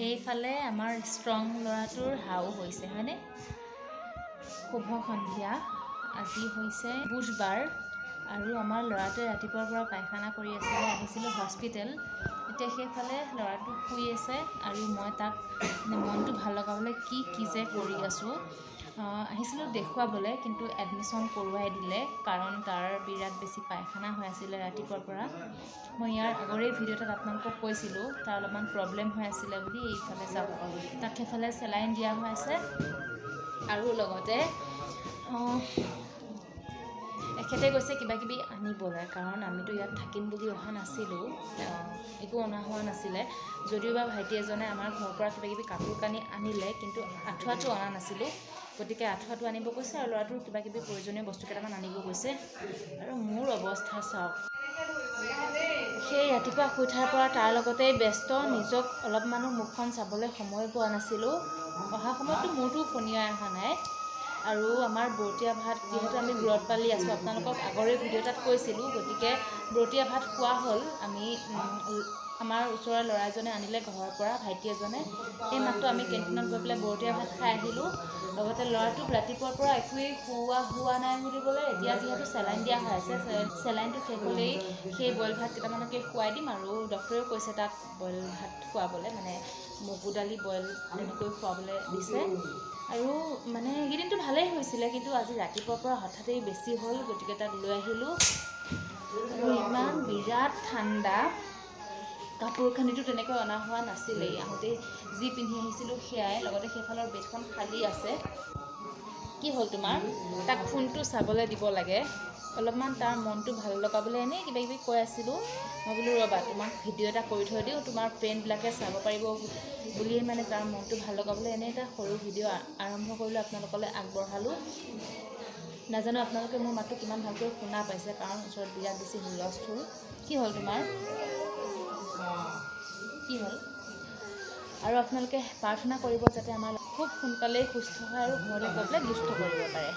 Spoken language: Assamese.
এইফালে আমাৰ ষ্ট্ৰং ল'ৰাটোৰ হাও হৈছে হয়নে? শুভ সন্ধিয়া। আজি হৈছে বুধবাৰ আৰু আমাৰ ল'ৰাটোৱে ৰাতিপুৱাৰ পৰা পায়খানা কৰি আছিলে আহিছিলোঁ হস্পিটেল। এতিয়া সেইফালে ল'ৰাটো শুই আছে আৰু মই তাক মানে মনটো ভাল লগাবলৈ কি কি যে কৰি আছোঁ। আহ, আহিছিলোঁ দেখুৱাবলৈ কিন্তু এডমিশ্যন কৰোৱাই দিলে কাৰণ তাৰ বিৰাট বেছি পায়খানা হৈ আছিলে ৰাতিপুৱাৰ পৰা। মই ইয়াৰ আগৰে ভিডিঅ'টোত আপোনালোকক কৈছিলোঁ তাৰ অলপমান প্ৰব্লেম হৈ আছিলে বুলি এইফালে চাওক তাক সেইফালে চেলাইন দিয়া হৈ আছে আৰু লগতে এখেতে কৈছে কিবা কিবি আনিবলৈ কাৰণ আমিতো ইয়াত থাকিম বুলি অহা নাছিলোঁ একো অনা হোৱা নাছিলে। যদিও বা ভাইটি এজনে আমাৰ ঘৰৰ পৰা কিবা কিবি কাপোৰ কানি আনিলে কিন্তু আঁঠুৱাটো অনা নাছিলোঁ। গতিকে আঁঠুৱাটো আনিব কৈছে আৰু ল'ৰাটোৰ কিবা কিবি প্ৰয়োজনীয় বস্তু কেইটামান আনিব কৈছে। আৰু মোৰ অৱস্থা চাওক। সেই ৰাতিপুৱা শুই উঠাৰ পৰা তাৰ লগতেই ব্যস্ত নিজক অলপমানো মুখখন চাবলৈ সময় পোৱা নাছিলোঁ। অহা সময়ততো মোৰতো ফনিয়াই অহা নাই। আৰু আমাৰ বৰতীয়া ভাত যিহেতু আমি ব্ৰত পালি আছোঁ আপোনালোকক আগৰে ভিডিঅ' এটাত কৈছিলোঁ গতিকে বৰতীয়া ভাত খোৱা হ'ল। আমি আমাৰ ওচৰৰ ল'ৰা এজনে আনিলে ঘৰৰ পৰা ভাইটি এজনে। এই মাত্ৰ আমি কেণ্টিনত গৈ পেলাই বৰতীয়া ভাত খাই আহিলোঁ। লগতে ল'ৰাটোক ৰাতিপুৱাৰ পৰা একোৱেই খুওৱা হোৱা নাই বুলি ক'লে এতিয়া যিহেতু চেলাইন দিয়া হৈ আছে চেলাইনটো শেষ হ'লেই সেই বইল ভাত কেইটামানকে খুৱাই দিম আৰু ডক্টৰেও কৈছে তাক বইল ভাত খুৱাবলৈ মানে মগু দালি বইল তেনেকৈ খুৱাবলৈ দিছে। আৰু মানে এইকেইদিনটো ভালেই হৈছিলে, কিন্তু আজি ৰাতিপুৱাৰ পৰা হঠাতেই বেছি হ'ল, গতিকে তাক লৈ আহিলোঁ। আৰু ইমান বিৰাট ঠাণ্ডা। কাপোৰ কানিটো তেনেকৈ অনা হোৱা নাছিলেই। আহোঁতেই যি পিন্ধি আহিছিলোঁ সেয়াই, লগতে সেইফালৰ বেডখন খালী আছে। কি হ'ল তোমাৰ? তাক ফোনটো চাবলৈ দিব লাগে। অলপমান তাৰ মনটো ভাল লগাবলৈ এনেই কিবা কিবি কৈ আছিলোঁ। মই বোলো ৰ'বা তোমাক ভিডিঅ' এটা কৰি থৈ দিওঁ তোমাৰ ফ্ৰেণ্ডবিলাকে চাব পাৰিব বুলিয়ে মানে তাৰ মনটো ভাল লগাবলৈ এনেই এটা সৰু ভিডিঅ' আৰম্ভ কৰিলোঁ আপোনালোকলৈ আগবঢ়ালোঁ। নাজানো আপোনালোকে মোৰ মাতটো কিমান ভালকৈ শুনা পাইছে কাৰণ ওচৰত বিৰাট বেছি হুলস্থুল। কি হ'ল তোমাৰ? কি হ'ল? আৰু আপোনালোকে প্ৰাৰ্থনা কৰিব যাতে আমাৰ খুব সোনকালেই সুস্থ হয় আৰু ঘৰলৈ গৈ পেলাই দুষ্ট কৰিব পাৰে।